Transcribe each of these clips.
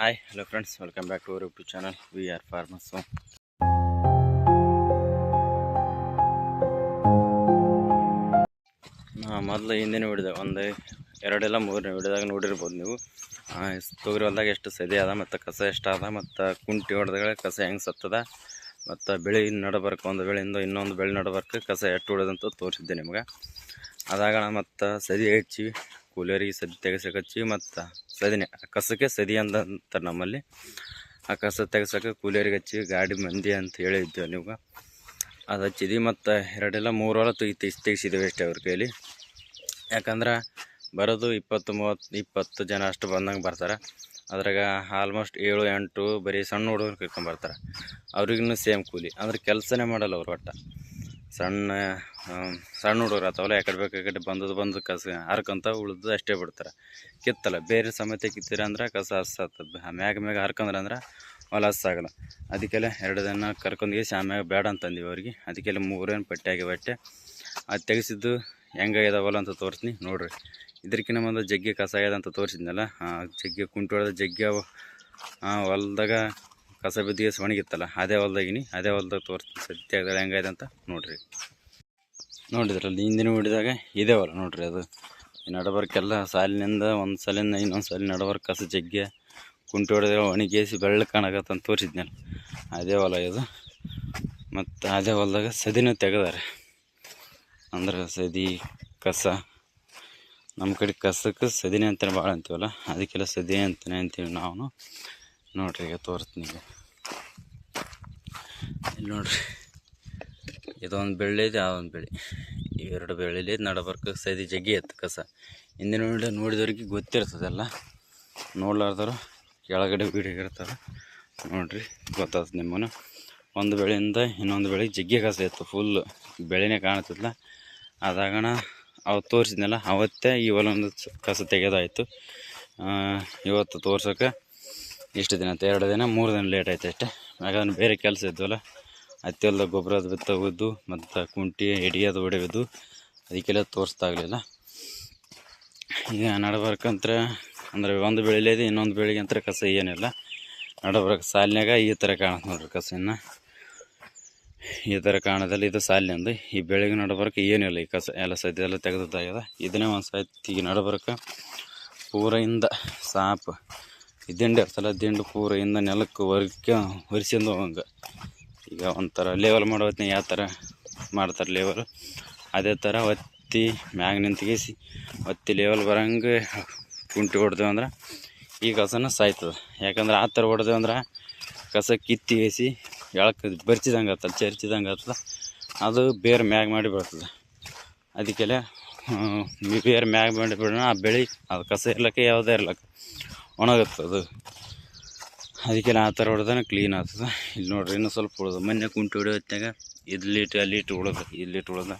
Hi hello friends welcome back to our YouTube channel we are farmers ಮೊದಲು ಹಿಂದಿನ ಹಿಡಿದೆ ಒಂದು ಎರಡೆಲ್ಲ ಮೂರನೇ ಹಿಡಿದಾಗ ನೋಡಿರ್ಬೋದು ನೀವು. ತೊಗರಿ ಹೊಲ್ದಾಗ ಎಷ್ಟು ಸದಿ ಅದ ಮತ್ತು ಕಸ ಎಷ್ಟು ಅದ ಮತ್ತು ಕುಂಟಿ ಹೊಡೆದಾಗ ಕಸ ಹೆಂಗೆ ಸತ್ತದ ಮತ್ತು ಬೆಳೆ ನಡಬರ್ಕ, ಒಂದು ಬೆಳೆಯಿಂದ ಇನ್ನೊಂದು ಬೆಳೆ ನಡಬರ್ಕ ಕಸ ಎಷ್ಟು ಹೊಡೆದಂತ ತೋರಿಸಿದ್ದೆ ನಿಮ್ಗೆ. ಅದಾಗ ಮತ್ತು ಸದಿ ಹೆಚ್ಚಿ, ಕೂಲಿಯರಿಗೆ ಸದಿ ತೆಗೆಸಕ್ಕೆ ಹಚ್ಚಿ ಮತ್ತು ಸದಿನೇ ಕಸಕ್ಕೆ ಸದಿ ಅಂತ ಅಂತಾರೆ ನಮ್ಮಲ್ಲಿ ಆ ಕಸ ತೆಗ್ಸಕ್ಕೆ ಕೂಲಿಯರಿಗೆ ಹಚ್ಚಿ ಗಾಡಿ ಮಂದಿ ಅಂತ ಹೇಳಿದ್ದೆ ನೀವು. ಅದು ಹಚ್ಚಿದ್ವಿ ಮತ್ತು ಎರಡೆಲ್ಲ ಮೂರು ಹೊಲ ತೆಗಿ, ತೆಗ್ಸಿ, ತೆಗಿಸಿದ್ದೇವೆ ಅಷ್ಟೇ ಅವ್ರ ಕೈಲಿ. ಯಾಕಂದ್ರೆ ಬರೋದು ಇಪ್ಪತ್ತು ಮೂವತ್ತು ಇಪ್ಪತ್ತು ಜನ ಅಷ್ಟು ಬಂದಂಗೆ ಬರ್ತಾರೆ. ಅದ್ರಾಗ ಆಲ್ಮೋಸ್ಟ್ ಏಳು, ಎಂಟು ಬರೀ ಸಣ್ಣ ಹುಡುಗರು ಕರ್ಕೊಂಬರ್ತಾರೆ. ಅವ್ರಿಗೂ ಸೇಮ್ ಕೂಲಿ. ಅಂದ್ರೆ ಕೆಲಸನೇ ಮಾಡಲ್ಲ ಅವ್ರು ಒಟ್ಟು. ಸಣ್ಣ ಸಣ್ಣ ಹುಡುಗರು ಆತವಲ್ಲ ಯಾಕಡೆ ಬೇಕು ಆ ಬಂದದ್ದು ಬಂದು ಕಸ ಹರ್ಕೊಂತ ಉಳಿದು ಅಷ್ಟೇ ಬಿಡ್ತಾರೆ. ಕಿತ್ತಲ್ಲ, ಬೇರೆ ಸಮೇತ ಕಿತ್ತೀರ ಅಂದ್ರೆ ಕಸ ಹಸ್ಸತ್ತದ ಮ್ಯಾಗ ಮ್ಯಾಗ ಹರ್ಕೊಂಡ್ರೆ ಅಂದ್ರೆ ಹೊಲ ಹಸ್ಸಾಗಲ್ಲ ಅದಕ್ಕೆಲ್ಲ ಎರಡು ದಿನ ಕರ್ಕೊಂಡೋಗಿ ಆಮ್ಯಾಗ ಬೇಡ ಅಂತಂದಿವಿ ಅವ್ರಿಗೆ. ಅದಕ್ಕೆಲ್ಲ ಮೂರೇನು ಪಟ್ಟಿಯಾಗಿ ಬಟ್ಟೆ. ಅದು ತೆಗೆಸಿದ್ದು ಹೆಂಗಾಗ್ಯದವಲ್ಲ ಅಂತ ತೋರಿಸ್ತೀನಿ, ನೋಡ್ರಿ. ಇದಕ್ಕಿಂತ ಮುಂದೆ ಜಗ್ಗಿ ಕಸ ಆಗ್ಯದ ಅಂತ ತೋರಿಸಿದ್ನಲ್ಲ, ಆ ಜಗ್ಗಿ ಕುಂಟು ಹೊಡೆದ ಜಗ್ಗಿ ಅವ. ಹೊಲ್ದಾಗ ಕಸ ಬಿದ್ದಿಗೆ ಒಣಗಿತ್ತಲ್ಲ ಅದೇ ಹೊಲ್ದಾಗಿನಿ ಅದೇ ಹೊಲ್ದಾಗ ತೋರಿಸ್ತೀನಿ. ಸತ್ಯ ಹೆಂಗಾಯ್ತು ಅಂತ ನೋಡ್ರಿ. ನೋಡಿದ್ರಲ್ಲಿ, ಹಿಂದಿನ ಹಿಡಿದಾಗ ಇದೇ ಹೊಲ ನೋಡ್ರಿ ಅದು. ನಡಬರ್ಕೆಲ್ಲ ಸಾಲಿನಿಂದ ಒಂದು ಸಾಲಿಂದ ಇನ್ನೊಂದು ಸಾಲಿನ ನಡಬರ್ಕ ಕಸ ಜಗ್ಗಿ ಕುಂಟು ಹೊಡೆದ ಒಣಗೇಸಿ ಬೆಳ್ಳ ಕಾಣಕತ್ತಂತ ತೋರಿಸಿದ್ನಲ್ಲ, ಅದೇ ಹೊಲ ಇದು. ಮತ್ತು ಅದೇ ಹೊಲದಾಗ ಸದಿನೂ ತೆಗೆದಾರೆ. ಅಂದ್ರೆ ಸದಿ, ಕಸ ನಮ್ಮ ಕಡೆ ಕಸಕ್ಕೆ ಸದಿನೇ ಅಂತಾನೆ ಭಾಳ ಅಂತೀವಲ್ಲ, ಅದಕ್ಕೆಲ್ಲ ಸದಿನೇ ಅಂತಾನೆ ಅಂತೀವಿ ನಾವು. ನೋಡ್ರಿ, ಈಗ ತೋರಿಸ್ತೀನಿ ಈಗ. ಇಲ್ಲಿ ನೋಡ್ರಿ, ಇದೊಂದು ಬೆಳೆ ಇದೆ ಒಂದು ಬೆಳೆ ಇವೆರಡು ಬೆಳ್ಳಿಲಿ ನಡಬರ್ಕ ಸೈದಿ ಜಗ್ಗಿ ಎತ್ತು ಕಸ. ಹಿಂದಿನ ನೋಡಿ ನೋಡಿದವ್ರಿಗೆ ಗೊತ್ತಿರ್ತದಲ್ಲ, ನೋಡ್ಲಾರ್ದವ್ರು ಕೆಳಗಡೆ ವೀಡಿಯೋ ನೋಡ್ರಿ ಗೊತ್ತಾಗ್ತದೆ ನಿಮ್ಮನ್ನು. ಒಂದು ಬೆಳೆಯಿಂದ ಇನ್ನೊಂದು ಬೆಳೆಗೆ ಜಗ್ಗಿ ಕಸ ಇತ್ತು ಫುಲ್ ಬೆಳೆನೇ ಕಾಣ್ತಿಲ್ಲ ಅದಾಗಣ ಅವತ್ತು ತೋರಿಸಿದ್ನಲ್ಲ, ಅವತ್ತೇ ಈ ಹೊಲ ಒಂದು ಕಸ ತೆಗೆದಾಯಿತು. ಇವತ್ತು ತೋರ್ಸೋಕೆ ಇಷ್ಟು ದಿನ ಅಂತ, ಎರಡು ದಿನ, ಮೂರು ದಿನ ಲೇಟ್ ಆಯ್ತು ಅಷ್ಟೇ. ಯಾಕಂದ್ರೆ ಬೇರೆ ಕೆಲಸ ಇದ್ವಲ್ಲ ಹತ್ತಿ ಹೊಲ್ದಾಗ ಗೊಬ್ಬರ ಅದು ಬಿತ್ತೋಗಿದ್ದು ಮತ್ತು ಕುಂಟಿ ಎಡಿ ಅದು ಹೊಡೆಯೋದು ಅದಕ್ಕೆಲ್ಲ ತೋರಿಸ್ತಾಗಲಿಲ್ಲ ಈಗ ನಡಬಾರ್ಕಂತ್ರ, ಅಂದ್ರೆ ಒಂದು ಬೆಳಿಲೇದು ಇನ್ನೊಂದು ಬೆಳೆಗೆ ಅಂತ ಕಸ ಏನಿಲ್ಲ. ನಡಬರ್ಕ ಸಾಲಿನಾಗ ಈ ಥರ ಕಾಣುತ್ತೆ ನೋಡ್ರಿ ಕಸ ಈ ಥರ ಕಾಣದಲ್ಲಿ ಇದು ಸಾಲಿನಿಂದ ಈ ಬೆಳೆಗೆ ನಡಬಾರ್ಕ ಏನಿಲ್ಲ ಈ ಕಸ, ಎಲ್ಲ ಸದ್ಯ ಎಲ್ಲ ತೆಗೆದದ್ದಾಗ್ಯದ. ಇದನ್ನೇ ಒಂದು ಸತಿ ಈಗ ನಡಬರ್ಕ ಪೂರ ಇಂದ ಸಾಪ್. ಈ ದಿಂಡು ಇರ್ತಲ್ಲ, ದಿಂಡು ಪೂರ ಇಂದ ನೆಲಕ್ಕೆ ವರ್ಕ ಹೊರಿಸಿಂದು ಹೋಗಂಗೆ ಈಗ ಒಂಥರ ಲೇವಲ್ ಮಾಡೋ ಹೊತ್ತಿನ ಯಾವ ಥರ ಮಾಡ್ತಾರೆ ಲೇವಲ್ ಅದೇ ಥರ ಒತ್ತಿ ಮ್ಯಾಗ ನಿಂತ್ಗೇಸಿ, ಒತ್ತಿ ಲೇವಲ್ ಬರಂಗೆ ಕುಂಟಿ ಹೊಡೆದೇವು ಅಂದ್ರೆ ಈ ಕಸನ ಸಾಯ್ತದೆ. ಯಾಕಂದ್ರೆ ಆ ಥರ ಹೊಡೆದೇವು ಅಂದ್ರೆ ಕಸ ಕಿತ್ತಿ వేసి ಎಳಕ್ಕೆ ಬರ್ಚಿದಂಗೆ ಆಗ್ತದೆ ಚರ್ಚಿದಂಗೆ ಆಗ್ತದೆ ಅದು ಬೇರೆ ಮ್ಯಾಗ ಮಾಡಿ ಬರ್ತದೆ ಅದಕ್ಕೆಲ್ಲ ಬೇರೆ ಮ್ಯಾಗ ಮಾಡಿ ಬಿಡೋಣ ಆ ಬೆಳೆ ಅದು ಕಸ ಇರ್ಲಕ್ಕೆ ಯಾವುದೇ ಇರ್ಲಕ್ಕೆ. ಒಣಗುತ್ತೆ ಅದಕ್ಕೆ ಅದಕ್ಕೆಲ್ಲ ಆ ಥರ ಹೊಡೆದನ ಕ್ಲೀನ್ ಆಗ್ತದೆ. ಇಲ್ಲಿ ನೋಡ್ರಿ ಇನ್ನೂ ಸ್ವಲ್ಪ ಉಳ್ದು. ಮೊನ್ನೆ ಕುಂಟು ಹೊಡೆ ಇಲ್ಲಿ ಇಟ್ಟು ಅಲ್ಲಿ ಇಟ್ಟು ಉಳ್ದು. ಇಲ್ಲಿ ಇಟ್ಟು ಉಳ್ದ.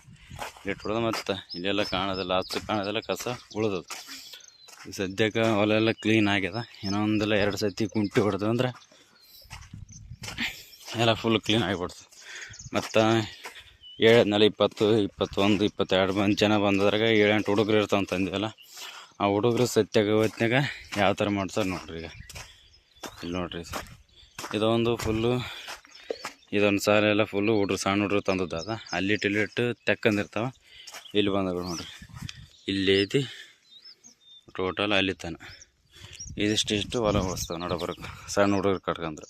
ಇಲ್ಲಿಟ್ಟು ಉಳ್ದ ಮತ್ತು ಇಲ್ಲೆಲ್ಲ ಕಾಣೋದಿಲ್ಲ. ಹತ್ತು ಕಾಣೋದಿಲ್ಲ, ಕಸ ಉಳ್ದದು. ಸದ್ಯಕ್ಕೆ ಹೊಲೆಲ್ಲ ಕ್ಲೀನ್ ಆಗ್ಯದ. ಇನ್ನೊಂದೆಲ್ಲ ಎರಡು ಸತಿ ಕುಂಟಿ ಹೊಡೆದು ಅಂದ್ರೆ ಎಲ್ಲ ಫುಲ್ ಕ್ಲೀನ್ ಆಗಿಬಿಡ್ತದೆ. ಮತ್ತು ಏಳದ್ನಲ್ಲ ಇಪ್ಪತ್ತು ಇಪ್ಪತ್ತೊಂದು, ಇಪ್ಪತ್ತೆರಡು ಮಂದಿ ಜನ ಬಂದದ್ರಾಗ ಏಳೆಂಟು ಹುಡುಗರು ಇರ್ತಾವೆ ಅಂತಂದಿವಲ್ಲ. ಆ ಹುಡುಗರು ಸತ್ಯಾಗ ಹೊತ್ನಾಗ ಯಾವ ಥರ ಮಾಡ್ತಾರೆ ನೋಡ್ರಿ ಈಗ. ಇಲ್ಲಿ ನೋಡ್ರಿ ಇದೊಂದು ಫುಲ್ಲು ಇದೊಂದು ಸಾಲ ಎಲ್ಲ ಫುಲ್ಲು ಹುಡ್ರು, ಸಣ್ಣ ಹುಡ್ರು ತಂದದ್ದು ಅದ ಅಲ್ಲಿಟ್ಟು ಇಲ್ಲಿಟ್ಟು ತೆಕ್ಕಂದಿರ್ತಾವ ಇಲ್ಲಿ ಬಂದಗಳು ನೋಡ್ರಿ. ಇಲ್ಲಿ ಐತಿ. ಟೋಟಲ್ ಅಲ್ಲಿ ತನ. ಇದಿಷ್ಟಿಷ್ಟು ಹೊಲ ಉಳಿಸ್ತಾವೆ ನೋಡಬರ್ಕ ಸಣ್ಣ ಹುಡುಗರು ಕಟ್ಕೊಂಡ್ರೆ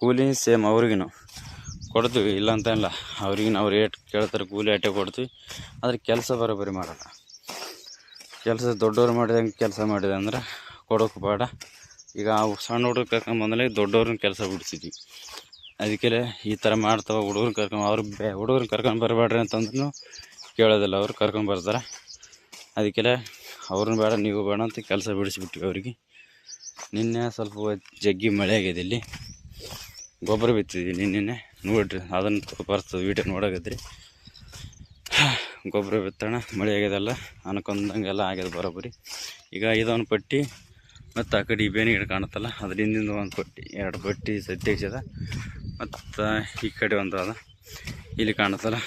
ಕೂಲಿ ಸೇಮ್ ಅವ್ರಿಗೂ ಕೊಡ್ತೀವಿ, ಇಲ್ಲ ಅಂತ ಇಲ್ಲ ಅವ್ರು ಏಟು ಕೇಳ್ತಾರೆ, ಕೂಲಿ ಅಟ್ಟೆ ಕೊಡ್ತೀವಿ. ಆದರೆ ಕೆಲಸ ಬರೋಬ್ಬರಿ ಮಾಡಲ್ಲ. ಕೆಲಸ ದೊಡ್ಡವ್ರು ಮಾಡಿದಂಗೆ ಕೆಲಸ ಮಾಡಿದೆ ಅಂದ್ರೆ ಕೊಡೋಕೆ ಬೇಡ. ಈಗ ಸಣ್ಣ ಹುಡುಗರು ಕರ್ಕೊಂಡು ಬಂದಲೇ ದೊಡ್ಡವ್ರನ್ನ ಕೆಲಸ ಬಿಡ್ತಿದ್ವಿ ಅದಕ್ಕೆ ಈ ಥರ ಮಾಡ್ತಾವೆ ಹುಡುಗರು ಕರ್ಕೊಂಡು ಅವ್ರು ಬೇ ಹುಡುಗರು ಕರ್ಕೊಂಡು ಬರಬೇಡ್ರಿ ಅಂತಂದ್ರೂ ಕೇಳೋದಿಲ್ಲ, ಅವರು ಕರ್ಕೊಂಡು ಬರ್ತಾರೆ. ಅದಕ್ಕೆ ಅವ್ರನ್ನ ಬೇಡ, ನೀವು ಬೇಡ ಅಂತ ಕೆಲಸ ಬಿಡಿಸಿಬಿಟ್ವಿ ಅವ್ರಿಗೆ. ನಿನ್ನೆ ಸ್ವಲ್ಪ ಜಗ್ಗಿ ಮಳೆ ಆಗಿದೆ ಇಲ್ಲಿ. ಗೊಬ್ಬರ ಬಿತ್ತಿದ್ವಿ ನಿನ್ನೆ ನೋಡ್ರಿ, ಅದನ್ನು ಬರ್ತದೆ ವೀಡಿಯೋ ನೋಡಾಕತ್ರಿ. ಗೊಬ್ಬರ ಬಿತ್ತೋಣ, ಮಳೆ ಆಗ್ಯದಲ್ಲ, ಅನ್ಕೊಂಡಂಗೆಲ್ಲ ಆಗ್ಯದ ಬರೋಬ್ಬರಿ. ಈಗ ಇದೊಂದು ಪಟ್ಟಿ ಮತ್ತು ಆ ಕಡೆ ಬೇನೆ ಗಿಡ ಕಾಣುತ್ತಲ್ಲ ಅದ್ರ ಹಿಂದಿಂದ ಒಂದು ಪಟ್ಟಿ, ಎರಡು ಪಟ್ಟಿ ಸತ್ಯಕ್ಷದ, ಮತ್ತು ಈ ಕಡೆ ಒಂದು ಅದ. ಇಲ್ಲಿ ಕಾಣುತ್ತಲ್ಲ,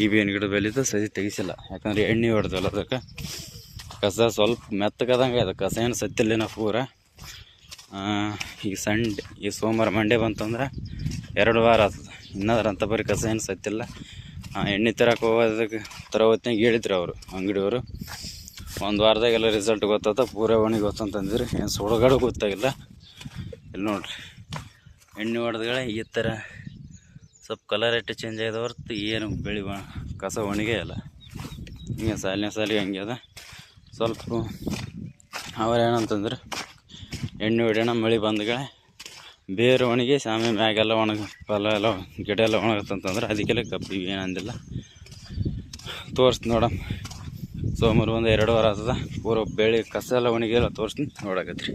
ಈ ಬೇವಿನ ಗಿಡ ಬೆಲಿದ್ದು ಸದಿ ತೆಗಿಸಿಲ್ಲ. ಯಾಕಂದ್ರೆ ಎಣ್ಣೆ ಹೊಡೆದಲ್ಲ ಅದಕ್ಕೆ. ಕಸ ಸ್ವಲ್ಪ ಮೆತ್ತಗದಂಗೆ ಅದು ಕಸ ಏನು ಸತ್ತಿಲ್ಲ ಪೂರ. ಈಗ ಸಂಡೆ, ಈ ಸೋಮವಾರ, ಮಂಡೇ ಬಂತಂದ್ರೆ ಎರಡು ವಾರ ಆಗ್ತದೆ. ಇನ್ನದ್ರ ಅಂತ ಬರೀ ಕಸ ಏನು ಸತ್ತಿಲ್ಲ. ಎಣ್ಣೆ ತರಕ್ಕೆ ಹೋಗೋದಕ್ಕೆ ತರೋ ಹೇಳಿದ್ರು ಅವರು, ಅಂಗಡಿಯವರು. ಒಂದು ವಾರದಾಗೆಲ್ಲ ರಿಸಲ್ಟ್ ಗೊತ್ತಾತ, ಪೂರ ಒಣಗಿ ಗೊತ್ತಂತಂದಿರಿ ಏನು ಸುಡಗಾಡು ಗೊತ್ತಾಗಿಲ್ಲ. ಇಲ್ಲಿ ನೋಡ್ರಿ, ಎಣ್ಣೆ ಹೊಡೆದ್ಗಳ ಈ ಥರ ಸ್ವಲ್ಪ ಕಲರ್ ಇಟ್ಟು ಚೇಂಜ್ ಆಗಿದೆ ಹೊರತು ಏನು ಬೆಳಿ ಕಸ ಒಣಗೇ ಇಲ್ಲ. ಹಿಂಗೆ ಸಾಲಿನ ಸಾಲಿಗೆ ಹಂಗೆ ಅದ ಸ್ವಲ್ಪ ಅವ್ರು ಏನಂತಂದ್ರೆ, ಎಣ್ಣೆ ಹೊಡೆಯೋಣ, ಮಳೆ ಬಂದಗಳೇ. ಬೇರು ಒಣಗಿ ಸಾಮೆ ಮ್ಯಾಗೆಲ್ಲ ಒಣಗ ಫಲ ಎಲ್ಲ ಗಿಡ ಎಲ್ಲ ಒಣಗತ್ತಂತಂದ್ರೆ ಅದಕ್ಕೆಲ್ಲ ಕಬ್ಬಿಗೆ ಏನಂದಿಲ್ಲ ತೋರಿಸ್ತೀನಿ ನೋಡಮ್ಮ. ಸೋಮವಾರ ಒಂದು ಎರಡು ವಾರ ಆಗ್ತದ. ಪೂರ ಬೆಳೆ ಕಸ ಎಲ್ಲ ಒಣಗಿಲ್ಲ ತೋರಿಸ್ತೀನಿ. ನೋಡಕತ್ರಿ